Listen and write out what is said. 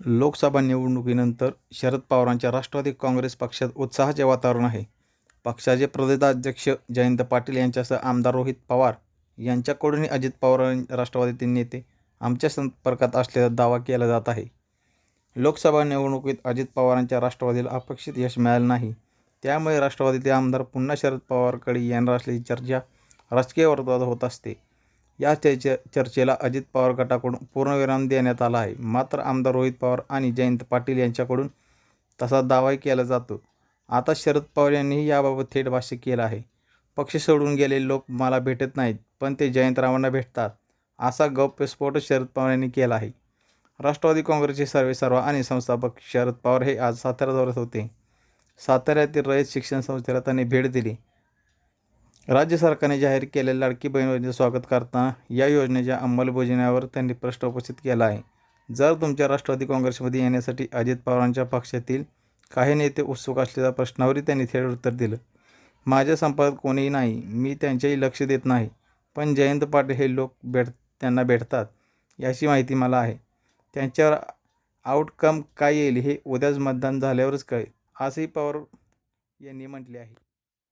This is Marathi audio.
लोकसभा निवडणुकीनंतर शरद पवारांच्या राष्ट्रवादी काँग्रेस पक्षात उत्साहाचे वातावरण आहे. पक्षाचे प्रदेशाध्यक्ष जयंत पाटील यांच्यासह आमदार रोहित पवार यांच्याकडूनही अजित पवार राष्ट्रवादीतील नेते आमच्या संपर्कात असल्याचा दावा केला जात आहे. लोकसभा निवडणुकीत अजित पवारांच्या राष्ट्रवादीला अपेक्षित यश मिळालं नाही. त्यामुळे राष्ट्रवादीचे आमदार पुन्हा शरद पवारकडे येणार असल्याची चर्चा राजकीय वर्तुळात होत असते. या चर्चे चर्चेला अजित पवार गटाकडून पूर्णविराम देण्यात आला आहे. मात्र आमदार रोहित पवार आणि जयंत पाटील यांच्याकडून तसा दावाही केला जातो. आता शरद पवार यांनीही याबाबत थेट भाष्य केलं आहे. पक्ष सोडून गेलेले लोक मला भेटत नाहीत पण ते जयंतरावांना भेटतात असा गौप्यस्फोट शरद पवार यांनी केला आहे. राष्ट्रवादी काँग्रेसचे सर्वेसर्वा आणि संस्थापक शरद पवार हे आज सातारा दौऱ्यात होते. साताऱ्यातील रयत शिक्षण संस्थेला त्यांनी भेट दिली. राज्य सरकारने जाहीर केलेल्या लाडकी बहीण योजनेचे स्वागत करताना या योजनेच्या अंमलबजावणीवर त्यांनी प्रश्न उपस्थित केला आहे. जर तुमच्या राष्ट्रवादी काँग्रेसमध्ये येण्यासाठी अजित पवारांच्या पक्षातील काही नेते उत्सुक असलेल्या प्रश्नावरही त्यांनी थेट उत्तर दिलं. माझ्या संपर्कात कोणीही नाही मी त्यांच्याही लक्ष देत नाही पण जयंत पाटील हे लोक भेट त्यांना भेटतात याची माहिती मला आहे. त्यांच्यावर आउटकम काय येईल हे उद्याच मतदान झाल्यावरच कळेल असंही पवार यांनी म्हटले आहे.